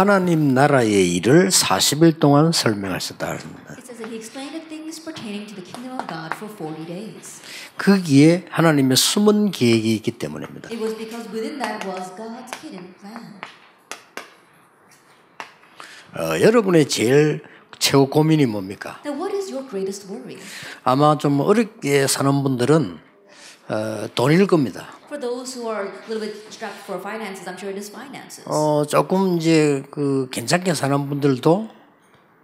하나님 나라의 일을 40일 동안 설명하셨다. It says that he explained the things pertaining to the kingdom of God for 40 days. 거기에 하나님의 숨은 계획이 있기 때문입니다. 어, 여러분의 제일 최고 고민이 뭡니까? 아마 좀 어렵게 사는 분들은 어, 돈일 겁니다. For those who are a little bit strapped for finances, I'm sure it is finances. 어, 조금 이제 그 괜찮게 사는 분들도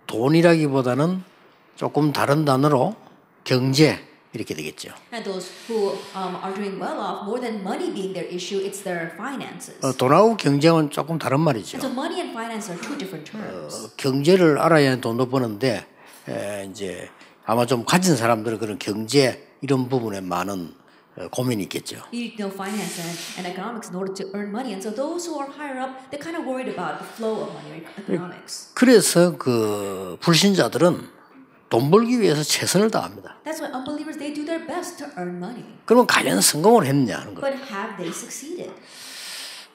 돈이라기보다는 조금 다른 단어로 경제 이렇게 되겠죠. And those who um, are doing well off, more than money being their issue, it's their finances. 어, 돈하고 경제는 조금 다른 말이죠. And so money and finance are two different terms. 경제를 알아야 돈도 버는데 에, 이제 아마 좀 가진 사람들은 그런 경제 이런 부분에 많은 어, 고민이 있겠죠. You know finance and, and economics in order to earn money. And so those who are higher up, they're kind of worried about the flow of money, economics. 그래서 그 불신자들은 돈 벌기 위해서 최선을 다합니다. That's why unbelievers, they do their best to earn money. 그러면 과연 성공을 했느냐 하는 거. But have they succeeded?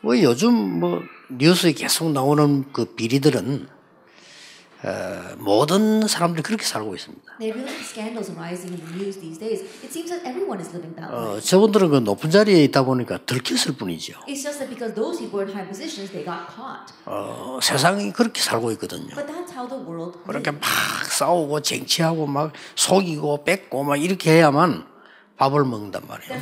뭐 요즘 뭐 뉴스에 계속 나오는 그 비리들은 어, 모든 사람들이 그렇게 살고 있습니다. 어, 저분들은 그 높은 자리에 있다 보니까 들켰을 뿐이죠. 어, 세상이 그렇게 살고 있거든요. 그렇게. 막 싸우고 쟁취하고 막 속이고 뺏고 막 이렇게 해야만 밥을 먹는단 말이에요.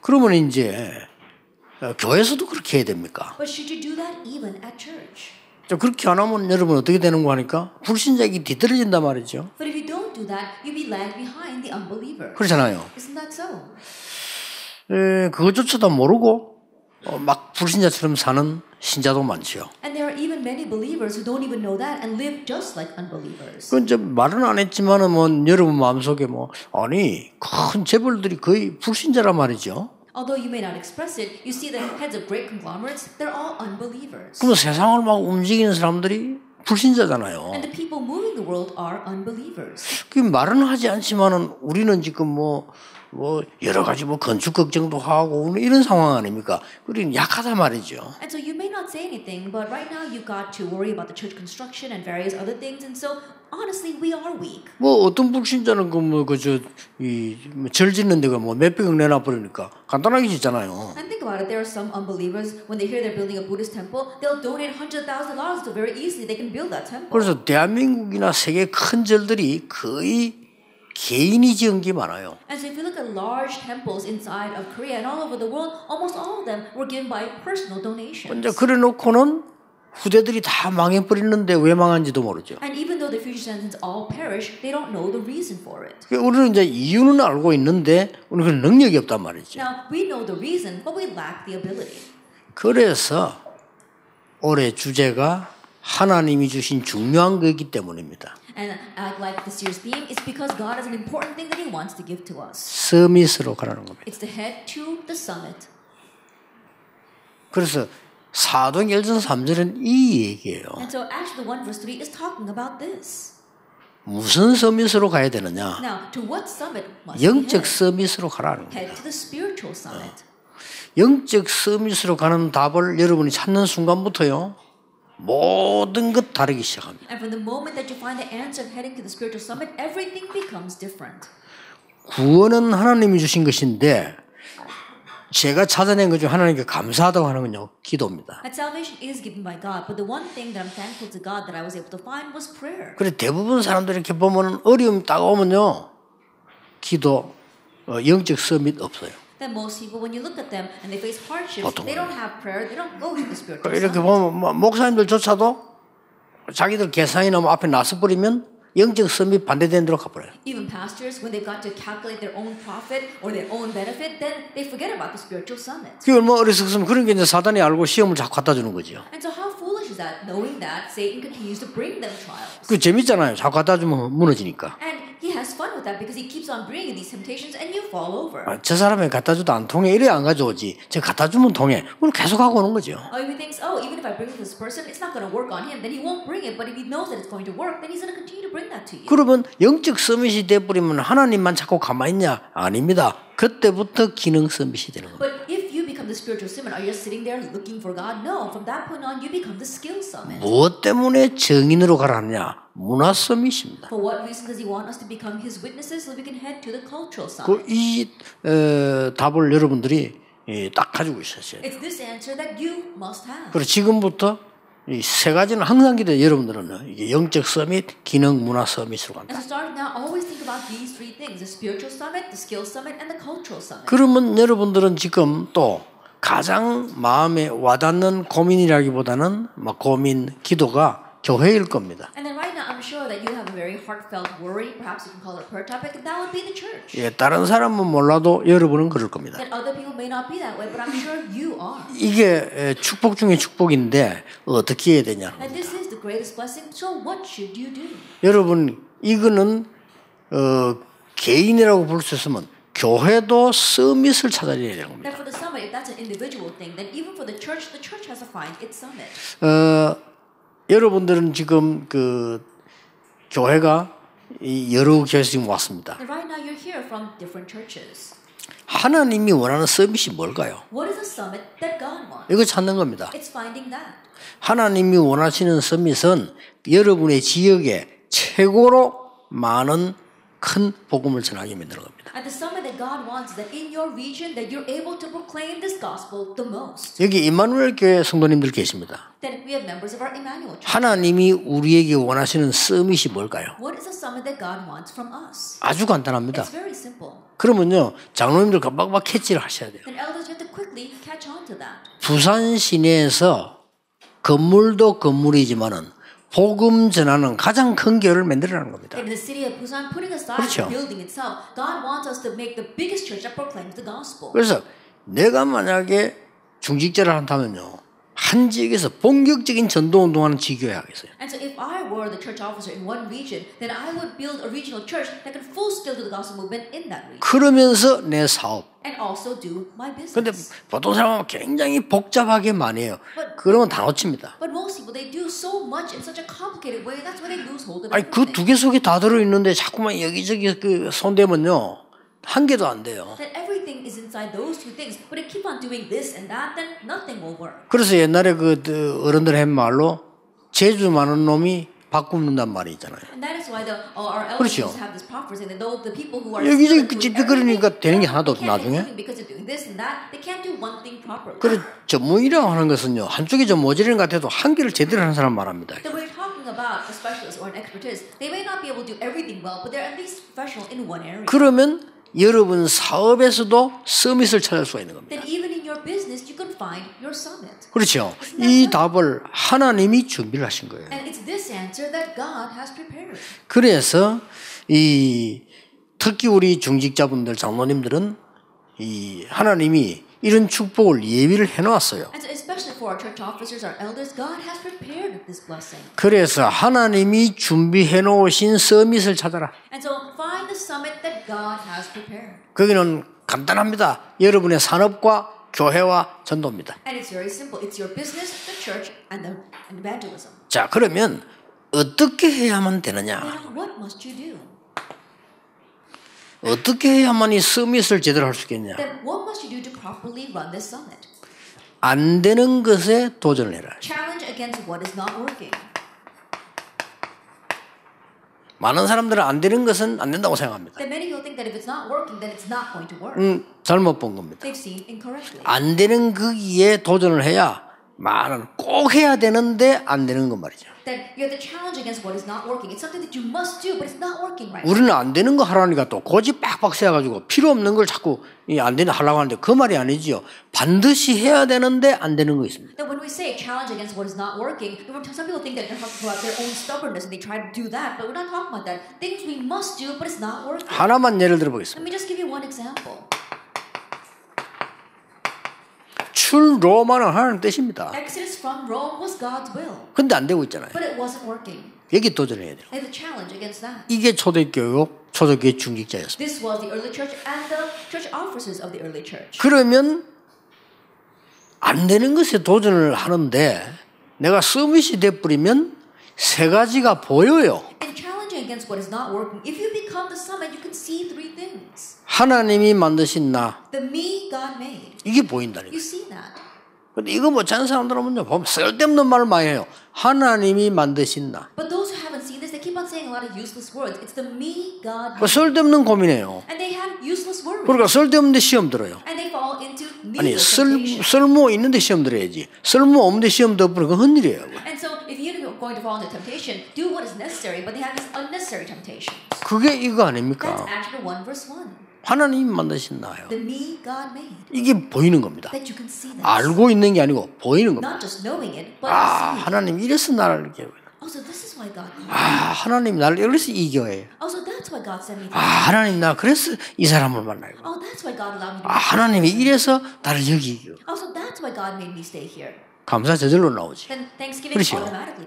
그러면 이제 어, 교회에서도 그렇게 해야 됩니까? But should you do that even at church? 저 그렇게 안 하면 여러분 어떻게 되는 거 하니까 불신자에게 뒤떨어진단 말이죠. But if you don't do that, you'll be lagged behind the unbeliever. 그렇잖아요. Isn't that so? 에, 그것조차도 모르고 어, 막 불신자처럼 사는 신자도 많지요. And there are even many believers who don't even know that and live just like unbelievers. 그건 좀 말은 안 했지만은 뭐 여러분 마음속에 뭐 아니 큰 재벌들이 거의 불신자란 말이죠. Although you may not express it, you see the heads of great conglomerates, they're all unbelievers. 그럼 세상을 막 움직이는 사람들이 불신자잖아요. And the people moving the world are unbelievers. 그 말은 하지 않지만은 우리는 지금 뭐, 뭐 여러 가지 뭐 건축 걱정도 하고 이런 상황 아닙니까? 우리는 약하다 말이죠. And so you may not say anything, but right now you've got to worry about the church construction and various other things. And so honestly, we are weak. 뭐 어떤 불신자는 그뭐 그저 이절 짓는 데가 뭐 몇 백억 내놔 버리니까 간단하게 짓잖아요. And think about it, there are some unbelievers, when they hear they're building a Buddhist temple, they'll donate $100,000 so very easily they can build that temple. 그래서 대한민국이나 세계 큰 절들이 거의 개인이 지은 게 많아요. And so if you look at large temples inside of Korea and all over the world, almost all of them were given by personal donations. 이제 그래 놓고는 후대들이 다 망해 버리는데 왜 망한지도 모르죠. And even though the future descendants all perish, they don't know the reason for it. 그러니까 우리는 이제 이유는 알고 있는데 우리는 그 능력이 없단 말이죠. Now, we know the reason, but we lack the ability. 그래서 올해 주제가 하나님이 주신 중요한 거이기 때문입니다. And uh, like this year's theme, it's because God has an important thing that He wants to give to us. 서밋으로 가라는 겁니다. It's the head to the summit. 그래서 사도행전 3절은 이 얘기예요. And so actually the 1 verse 3 is talking about this. 무슨 서밋으로 가야 되느냐? Now, to what summit must 영적? 서밋으로 가라는 거예요. Head to the spiritual summit. 영적 서밋으로 가는 답을 여러분이 찾는 순간부터요. 모든 것 다르기 시작합니다. And from the moment that you find the answer of heading to the spiritual summit, everything becomes different. 구원은 하나님이 주신 것인데 제가 찾아낸 것 중 하나님께 감사하다고 하는 건요. 기도입니다. And salvation is given by God, but the one thing that I'm thankful to God that I was able to find was prayer. 그래 대부분 사람들이 이렇게 보면 어려움 다가오면요. 기도 어, 영적 서밋 없어요. That most people, when you look at them and they face hardships, they don't have prayer, they don't go to the spiritual 이렇게. 보면 뭐 목사님들조차도 자기들 계산이나 뭐 앞에 나서 버리면 영적 서밋 반대되는 데로 가버려요. Even pastors, when they've got to calculate their own profit or their own benefit, then they forget about the spiritual summit. 그게 얼마나 어리석으면 그런 게 이제 사단이 알고 시험을 자꾸 갖다 주는 거죠. And so, how foolish is that, knowing that Satan continues to bring them trials? 그 재밌잖아요. 자꾸 갖다 주면 무너지니까. And he has fun with that because he keeps on bringing these temptations and you fall over. 아, 저 사람이 갖다 줘도 안 통해. 이래 안 가져오지. 저 갖다 주면 통해. 그럼 계속 하고 오는 거죠. Or if he thinks, oh, even if I bring this person, it's not going to work on him, then he won't bring it. But if he knows that it's going to work, then he's going to continue to bring. 그러면 영적 서밋이 돼버리면 하나님만 자꾸 가만히 있냐? 아닙니다. 그때부터 기능 서밋이 되는 겁니다. But if you become the spiritual summit, are you just sitting there looking for God? No. From that point on, you become the skill summit. 무엇 때문에 정인으로 가라느냐? 문화 서밋입니다. For what reason does He want us to become His witnesses so we can head to the cultural summit? 그이 어, 답을 여러분들이 예, 딱 가지고 있었어요. It's this answer that you must have. 그리고 지금부터 이 세 가지는 항상 기대 여러분들은 이게 영적 서밋, 기능 문화 서밋으로 간다. And so starting now, always think about these three things: the spiritual summit, the skill summit, and the cultural summit. 그러면 여러분들은 지금 또 가장 마음에 와닿는 고민이라기보다는 막 고민, 기도가 교회일 겁니다. And then right now, I'm sure that you have a very heartfelt worry. Perhaps you can call it prayer topic, and that would be the church. 예, 다른 사람은 몰라도 여러분은 그럴 겁니다. And other people may not be that way, but I'm sure you are. 이게 에, 축복 중에 축복인데 어떻게 해야 되냐? And this is the greatest blessing. So what should you do? 여러분 이거는 어, 개인이라고 볼 수 있으면 교회도 서밋을 찾아야 되는 겁니다. That for the summit, if that's an individual thing, then even for the church, the church has to find its summit. 어, 여러분들은 지금 그 교회가 이 여러 교회에서 지금 왔습니다. Right now, you're here from different churches. 하나님이 원하는 서밋이 뭘까요? What is summit that God wants? 이거 찾는 겁니다. It's finding that. 하나님이 원하시는 서밋은 여러분의 지역에 최고로 많은 큰 복음을 전하게 만드는 겁니다. And the summit that God wants that in your region that you're able to proclaim this gospel the most. 여기 임마누엘 교회 성도님들 계십니다. Then we have members of our Emmanuel Church. 하나님이 우리에게 원하시는 서밋이 뭘까요? What is a summit that God wants from us? 아주 간단합니다. It's very simple. 그러면요, 장로님들 깜빡깜빡 캐치를 하셔야 돼요. Then elders have to quickly catch on to that. 부산 시내에서 건물도 건물이지만은 복음 전하는 가장 큰 교회를 만들어라는 겁니다. In the city of Busan, putting aside 그렇죠. the building itself, God wants us to make the biggest church that proclaims the gospel. 그래서 내가 만약에 중직자를 한다면요, 한 지역에서 본격적인 전도 운동하는 지교회 하겠어요. And so, if I were the church officer in one region, then I would build a regional church that can full scale to the gospel movement in that region, 그러면서 내 사업. and also do my 근데 business. 보통 사람은 굉장히 복잡하게 많이 해요. 그러면 다 놓칩니다. But most people, they do so much in such a complicated way. That's why they lose hold of 아니 그. 두 개 속에 다 들어 있는데 자꾸만 여기저기 그 손대면요 한 개도 안 돼요. That everything is inside those two things. But if keep on doing this and that, then nothing will work. 그래서 옛날에 그 어른들 한 말로 재주 많은 놈이 밥 굽는단 말이 있잖아요. And that is why the, uh, our elders 그렇죠. used to have this prophecy that though the people who are 여기저기 그 찝찝거리니까 everything, 되는 게 하나도 없어 나중에. anything because they're doing this and that. They can't do one thing properly. 그래 전문이라고 하는 것은요 한쪽이 좀 모자리는 것 같아도 한 개를 제대로 하는 사람 말합니다. That we're talking about a specialist or an expertise. They may not be able to do everything well, but they're at least professional in one area. 그러면 여러분 사업에서도 서밋을 찾을 수가 있는 겁니다. 그렇죠. 이 답을 하나님이 준비를 하신 거예요. 그래서 이 특히 우리 중직자분들 장로님들은 이 하나님이 이런 축복을 예비를 해놓았어요. 그래서 하나님이 준비해 놓으신 서밋을 찾아라. 거기는 간단합니다. 여러분의 산업과 교회와 전도입니다. 자, 그러면 어떻게 해야만 되느냐? Then what must you do? 어떻게 해야만 이 서밋을 제대로 할 수 있겠냐? Then what must you do to properly run this summit? 안 되는 것에 도전을 해라. Challenge against what is not working. 많은 사람들은 안 되는 것은 안 된다고 생각합니다. Then many people think that if it's not working, then it's not going to work. 음, 잘못 본 겁니다. They've seen incorrectly. 안 되는 거기에 도전을 해야 많은 꼭 해야 되는데 안 되는 건 말이죠. That you have to challenge against what is not working. It's something that you must do, but it's not working right. 우리는 안 되는 거 하라니까 또 고집 빡빡 세가지고 필요 없는 걸 자꾸 이안 되는 하려고 하는데 그 말이 아니지요. 반드시 해야 되는데 안 되는 거 있습니다. That when we say challenge against what is not working, some people think that they're talking about their own stubbornness and they try to do that, but we're not talking about that. Things we must do, but it's not working. 하나만 예를 들어 보겠습니다. Let me just give you one example. 출로마는 하나님 뜻입니다. Exodus from Rome was God's will, 근데 안 되고 있잖아요. but it wasn't working. 여기 도전해야 돼요. Challenge against that. 이게 초대교육, 초대교회 중직자였습니다. This was the early church and the church officers of the early church. 그러면 안 되는 것에 도전을 하는데 내가 서밋이 돼버리면 세 가지가 보여요. And against what is not working. If you become the summit, you can see three things. 하나님이 만드신 나 The me God made. 이게 보인다니까. You see that. 근데 이거 못 찾는 사람들은 보면 쓸데없는 말을 많이 해요. 하나님이 만드신 나. But those who haven't seen this, they keep on saying a lot of useless words. It's the me God 그 made. 쓸데없는 고민해요. And they have useless worries. 그러니까 쓸데없는데 시험 들어요. And they fall into 아니 쓸. 쓸모 있는데 시험 들어야지. 쓸모 없는데 시험 덮으면 그건 헛일이에요. And going to fall into temptation, do what is necessary, but they have these unnecessary temptations. 그게 이거 That's 아닙니까? Acts chapter 1 verse 1. 하나님이 만드신 나요. 이게 보이는 겁니다. 알고 있는 게 아니고 보이는 겁니다. It, 아. 하나님 이래서 나를 이렇게. Also, this is why God. 아, 하나님 나를 이래서 이겨해. Also, that's why God sent me. 아. 하나님 나 그래서 이 사람을 만나요. Oh, that's why God allowed me 아, to. 하나님이 이래서 나를 여기 이겨. Also, that's why God made me stay here. 감사 저절로 나오지. 그렇죠.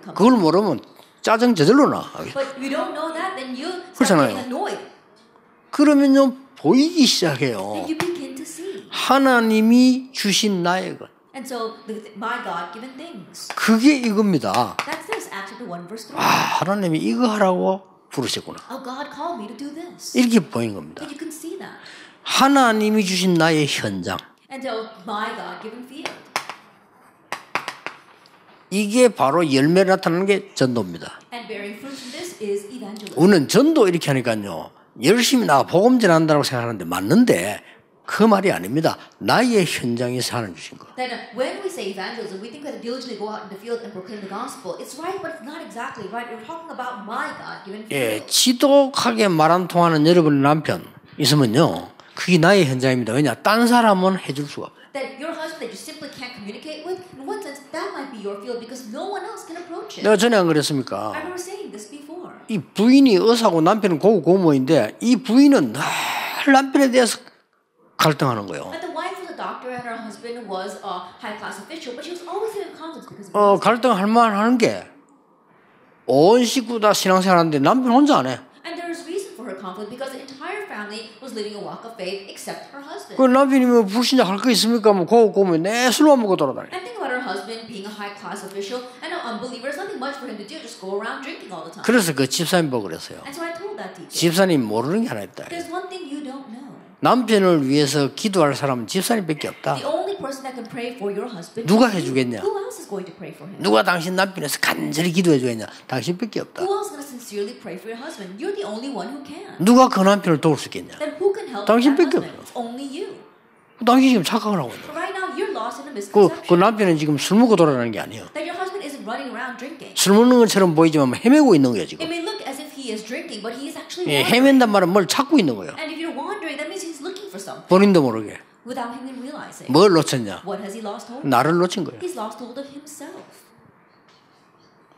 그걸 모르면 짜증 저절로 나. That, 그렇잖아요. 그러면요 보이기 시작해요. 하나님이 주신 나의 것. And so, the, my God given things. 그게 이겁니다. That's this, Acts chapter 1, verse 3. 아, 하나님이 이거 하라고 부르셨구나. Oh, God called me to do this. 이렇게 보이는 겁니다. And you can see that. 하나님이 주신 나의 현장. And so, my God given field. 이게 바로 열매 나타나는 게 전도입니다. 우리는 전도 이렇게 하니까요. 열심히 나가 복음 전한다고 생각하는데 맞는데 그 말이 아닙니다. 나의 현장에서 하나 주신 거. Uh, when we say evangelism, we think we have to diligently go out in the field and proclaim the gospel. It's right, but it's not exactly right. We're talking about my God given 예. 지독하게 말 안 통하는 여러분의 남편 있으면요. 그게 나의 현장입니다. 왜냐? 딴 사람은 해줄 수가 없어요. That your husband that you simply can't communicate with, in one sense, that might be your field because no one else can approach it. 내가 전에 안 그랬습니까? I remember saying this before. 이 부인이 의사고 남편은 고고 고모인데 이 부인은 늘 남편에 대해서 갈등하는 거예요. And the wife was a doctor and her husband was a high class official, but she was always in conflicts because 어. 갈등할 만하는 게온 식구 다 신앙생활하는데 남편 혼자 안 해. And there is reason for her conflict because the entire family was living a walk of faith except her husband. 그 남편이 뭐 불신자 할거 있습니까? 뭐 고고 고모 내 술만 먹고 돌아다니. And think about her husband being a high class official and an unbeliever. There's nothing much for him to do, just go around drinking all the time. 그래서 그 집사님 보고 그랬어요. And so I told that teacher, 집사님 모르는 게 하나 있다. there's one thing you don't know. 남편을 위해서 기도할 사람은 집사님밖에 없다. The only 누가. 해주겠냐? Who else is going to pray for him? 누가 당신 남편에서 간절히 기도해 주겠냐? 당신밖에 없다. 누가 그 남편을 도울 수 있겠냐? 당신밖에 you. 당신 지금 착각을 하고 있는 그, 그 남편은 지금 술 먹고 돌아다니는 게 아니에요. that your husband isn't running around drinking. 술 먹는 것처럼 보이지만 헤매고 있는 거예요, 지금. 예. 헤맨단 말은 뭘 찾고 있는 거예요. 본인도 모르게. Without him even realizing. 뭘 놓쳤냐? What has he lost hold of? 나를 놓친 거예요. He's lost hold of himself.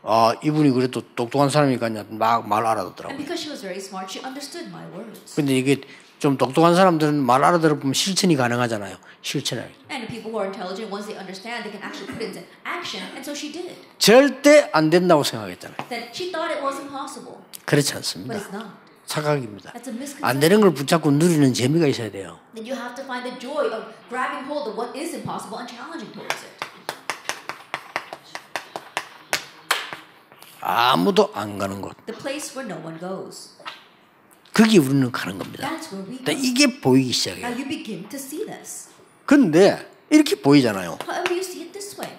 아, 이분이 그래도 똑똑한 사람이니까 막말 And 알아듣더라고요. because she was very smart, she understood my words. 근데 이게 좀 똑똑한 사람들은 말 알아들으면 실천이 가능하잖아요. 실천을. And people who are intelligent, once they understand, they can actually put it into action. And so she did. 절대 안 된다고 생각했잖아요. Then she thought it was impossible, 그렇지 but 않습니다. it's not. 착각입니다. 안. 되는 걸 붙잡고 누리는 재미가 있어야 돼요. Then you have to find the joy of grabbing hold of what is impossible and challenging towards it. 아무도 안 가는 곳. The place where no one goes. 거기 우리는 가는 겁니다. That's where we 근데 go. 이게 보이기 시작해요. you begin to see this. 근데 이렇게 보이잖아요. However, you see it this way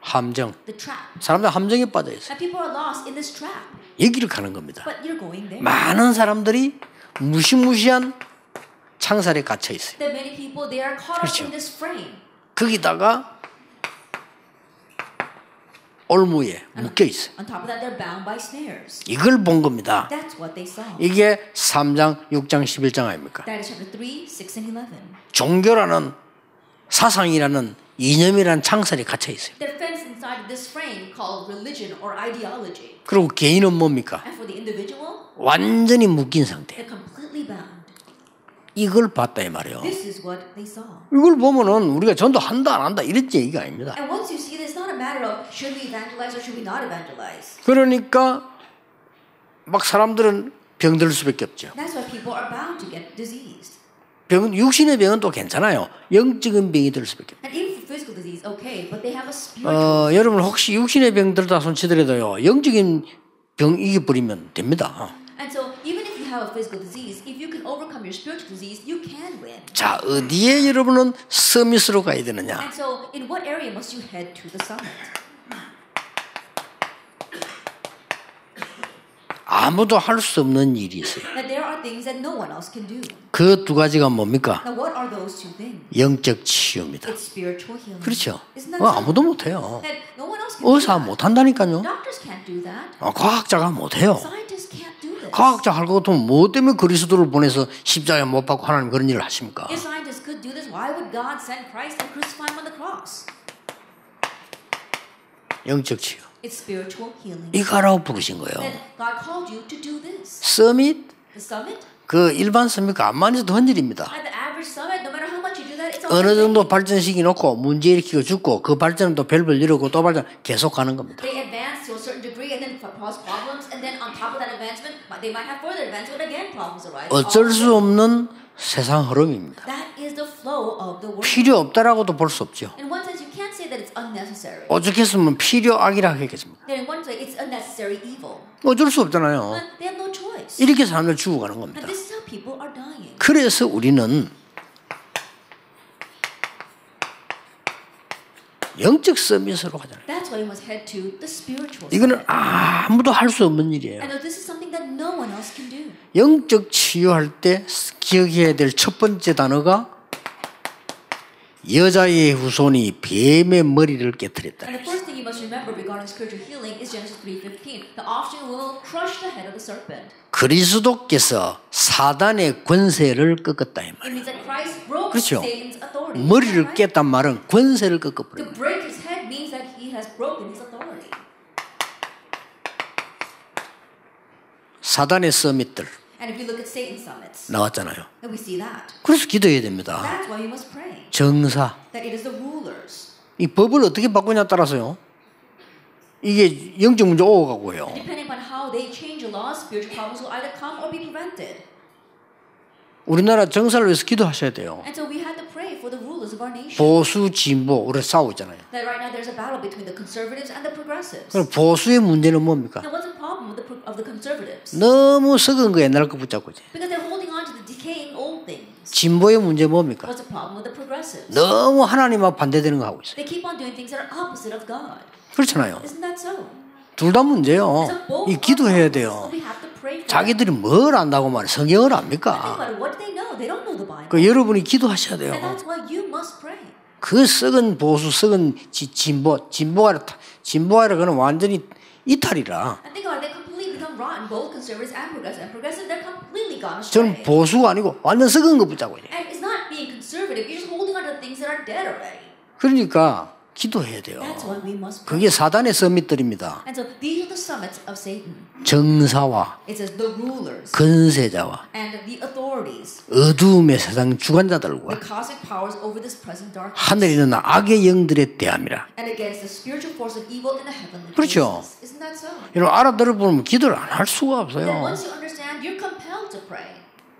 함정. the trap. 사람들 함정에 빠져 있어요. And people are lost in this trap, 여기를 가는 겁니다. 많은 사람들이 무시무시한 창살에 갇혀 있어요. 그렇죠. 거기다가 올무에 묶여 있어요. 이걸 본 겁니다. 이게 3장, 6장, 11장 아닙니까? That is chapter 3, 6, and 11. 종교라는 사상이라는 이념이라는 창살에 갇혀 있어요. Inside this frame called religion or ideology. 그리고 개인은 뭡니까? And for the individual, 완전히 묶인 상태. completely bound. 이걸 봤다 이 말이에요. This is what they saw. 이걸 보면은 우리가 전도 한다 안 한다 이런 얘기가 아닙니다. And once you see this, it's not a matter of should we evangelize or should we not evangelize. 그러니까 막 사람들은 병들 수밖에 없죠. That's why people are bound to get diseased. 병 육신의 병은 또 괜찮아요. 영적인 병이 들 수밖에. And for physical disease, okay, but they have a spiritual. 어, 여러분 혹시 육신의 병 들다 손 치더라도요. 영적인 병 이겨버리면 됩니다. And so, even if you have a physical disease, if you can overcome your spiritual disease, you can win. 자, 어디에 여러분은 서밋으로 가야 되느냐? And so, in what area must you head to the summit? 아무도 할 수 없는 일이 있어요. No. 그 두 가지가 뭡니까? 영적 치유입니다. 그렇죠. 어? 아무도 못해요. No 의사. 못한다니까요. 어, 과학자가 못해요. 과학자 할 것 같으면 뭐 때문에 그리스도를 보내서 십자가에 못 박고 하나님 그런 일을 하십니까? 영적 치유. It's spiritual healing. 이거 하라고 부르신 거예요. Then God called you to do this. 서밋 그 일반 서밋 가만히 있어도 헌일입니다. at the average summit, no matter how much you do that, it's all 어느. 정도 발전시키 놓고 문제 일으키고 죽고 그 발전은 또 별별 이루고 또 발전 계속 가는 겁니다. 어쩔 수 없는 세상 흐름입니다. 필요 없다라고도 볼 수 없죠. Say that it's unnecessary. 오죽했으면 필요악이라 하겠습니다. Then one way, it's unnecessary evil. 어쩔 수 없잖아요. But they have no choice. 이렇게 사람들 죽어가는 겁니다. And this is how people are dying. 그래서 우리는 영적 서밋으로 가잖아요. That's why we must head to the spiritual 이거는. 아무도 할 수 없는 일이에요. Know this is something that no one else can do. 영적 치유할 때 기억해야 될 첫 번째 단어가 여자의 후손이 뱀의 머리를 깨뜨렸다. And the first thing you must remember regarding spiritual healing is Genesis 3:15. The offspring will crush the head of the serpent. 그리스도께서 사단의 권세를 꺾었다 이 It 말. means that Christ broke 그렇죠. Satan's authority. 머리를? 깼단 말은 권세를 꺾어버려. To break his head means that he has broken his authority. 사단의 서밋들 And if you look at Satan's summits, 나왔잖아요. 그래서 기도해야 됩니다. 정사. 이 법을 어떻게 바꾸냐에 따라서요. 이게 영적 문제 오가고요. 우리나라 정사를 위해서 기도하셔야 돼요. And so we had to pray for the rulers of our nation. 보수 진보 우리 싸우잖아요. 그럼 보수의 문제는 뭡니까? Problem with the, of the conservatives? 너무 썩은 거 옛날 거 붙잡고 있지. Because they're holding on to the decaying old things. 진보의 문제 뭡니까? What's the problem with the progressives? 너무 하나님하고 반대되는 거 하고 있어요. They keep on doing things that are opposite of God. 그렇잖아요. Isn't that so? 둘 다 문제요. 이 기도해야. 돼요. 자기들이 뭘 안다고 말해 성경을 압니까? 그 여러분이 기도하셔야 돼요. 그 썩은 보수 썩은 지- 진보 진보가 진보가 그는 완전히 이탈이라. And think about it. They completely become rotten, both conservatives and progressives. And progressives, they're completely gone 저는. 보수가 아니고 완전 썩은 거 붙잡고 있어요. And it's not being conservative. You're just holding on to the things that are dead already. 그러니까 기도해야 돼요. 그게 사단의 서밋들입니다. 정사와 근세자와 어두움의 세상 주관자들과 하늘에 있는 악의 영들에 대함이라. 그렇죠. 여러분 알아들어보면 기도를 안 할 수가 없어요.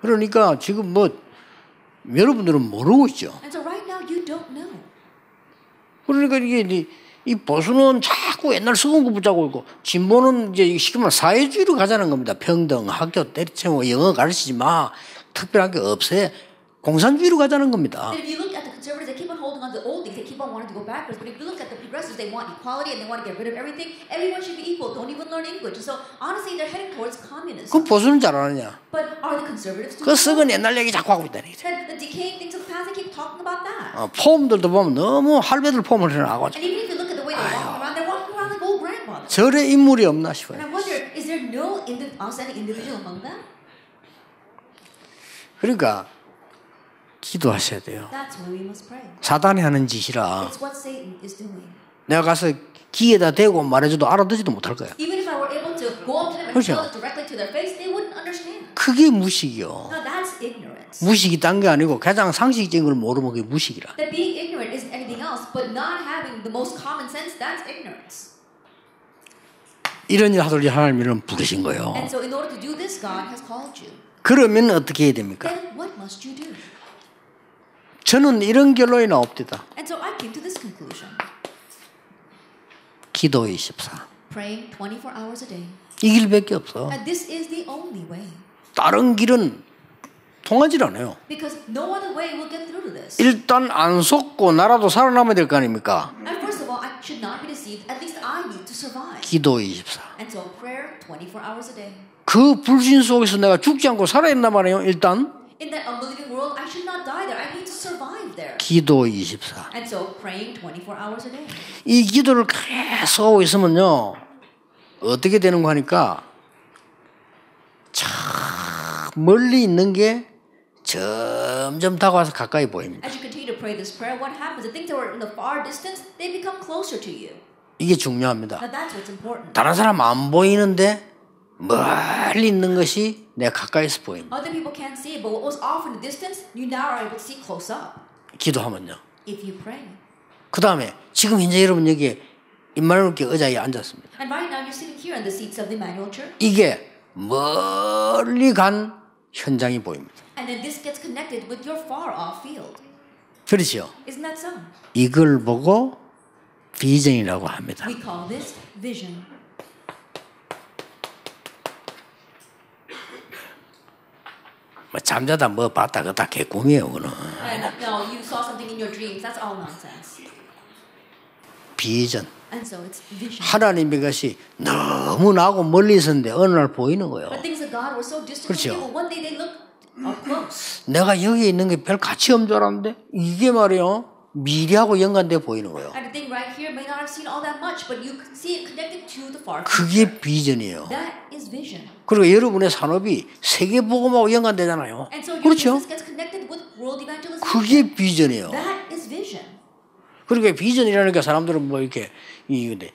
그러니까 지금 뭐 여러분들은 모르고 있죠. And so right now, you don't know. 그러니까 이게 이- 이 보수는 자꾸 옛날 썩은 거 붙잡고 있고 진보는 이제 쉽게 말하면 사회주의로 가자는 겁니다. 평등, 학교 때리치고 영어 가르치지 마. 특별한 게 없어요. 공산주의로 가자는 겁니다. Progressives, they want equality and they want to get rid of everything. Everyone should be equal. Don't even learn English. So honestly, they're heading towards communism. 그 보수는 잘하느냐? But are the conservatives 그 썩은 옛날 얘기 자꾸 하고. And the decaying things of the past, they keep talking about that. 어, 폼들도 보면 너무 할배들 폼을 해나가고 And even if you look at the way they're walking around, they're walking around like old grandmothers. 절에 인물이 없나 싶어요. And I wonder, is there no outstanding individual among them? 그러니까 기도하셔야 돼요. That's why we must pray. 사단이 하는 짓이라 내가 가서 귀에다 대고 말해줘도 알아듣지도 못할 거야. 그렇죠. 그게 무식이요. 무식이 딴 게 아니고 가장 상식적인 걸 모르면 그게 무식이라. 이런 일 하도록 하나님은 부르신 거예요. And so in order to do this, God has called you. 그러면 어떻게 해야 됩니까? Then what must you do? 저는 이런 결론이 나옵니다. And so I came to this conclusion. 기도의 14. Praying 24 hours a day. 이 길밖에 없어. And this is the only way. 다른 길은 통하질 않아요. Because no other way will get through to this. 일단 안 속고 나라도 살아남아야 될 거 아닙니까? And first of all, I should not be deceived. At least I need to survive. 기도 24. And so prayer 24 hours a day. 그 불신 속에서 내가 죽지 않고 살아있나 말이에요. 일단 In that unbelieving world, I should not die there. I need to survive there. 기도 24. And so praying 24 hours a day. 이 기도를 계속 하고 있으면요. 어떻게 되는 거 하니까 참 멀리 있는 게 점점 다가와서 가까이 보입니다. As you continue to pray this prayer, what happens? The things that were in the far distance, they become closer to you. 이게 중요합니다. Now that's what's important. 다른 사람 안 보이는데 멀리 있는 것이 내 가까이서 보입니다. Other people can't see it, but what was off in the distance, you now are able to see close up 기도하면요. 그 다음에 지금 현재 여러분 여기 임마누엘께 의자에 앉았습니다. And right now, you're sitting here in the seats of the Emmanuel Church. 이게 멀리 간 현장이 보입니다. And then this gets connected with your far off field. 그렇죠? Isn't that so? 이걸 보고 비전이라고 합니다. We call this vision. 뭐 잠자다 뭐 봤다 그다 개꿈이에요 그는 And no, you saw something in your dreams. That's all nonsense. 비전 And so it's vision. 하나님의 것이 너무 나고 멀리 있었는데 어느 날 보이는 거예요 But things of God were so distant 그렇죠. from you. One day they look up close. 내가 여기 있는 게 별 가치 없는 줄 알았는데 이게 말이요 미래하고 연관돼 보이는 거예요. 그게 비전이에요. 그리고 여러분의 산업이 세계 복음하고 연관되잖아요 And so your 그렇죠. 그게 비전이에요 vision. 그러니까 비전이라니까 사람들은 뭐 이렇게 이 근데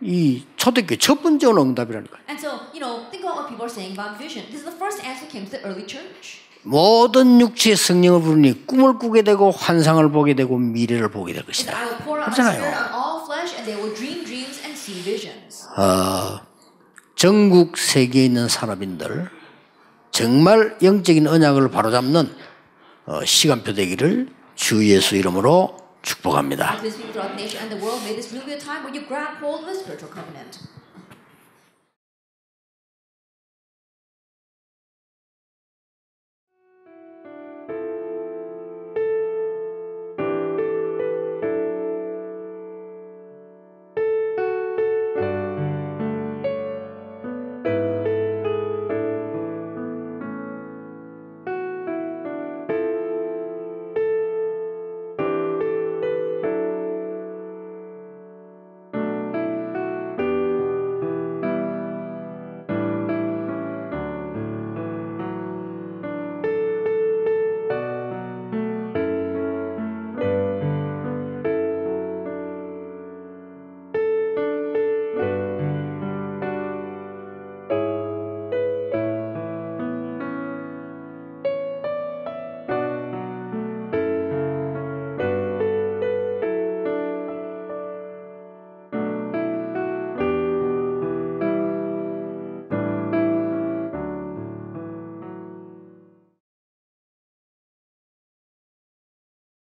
이 초대교회 첫 번째 오는 응답이라니까 And so, you know, think about what people are saying about vision. This is the first answer that came to the early church. 모든 육체의 성령을 부르니 꿈을 꾸게 되고 환상을 보게 되고 미래를 보게 될 것이다. 그렇잖아요. 어, 전국 세계에 있는 산업인들 정말 영적인 언약을 바로잡는 어, 시간표 되기를 주 예수 이름으로 축복합니다.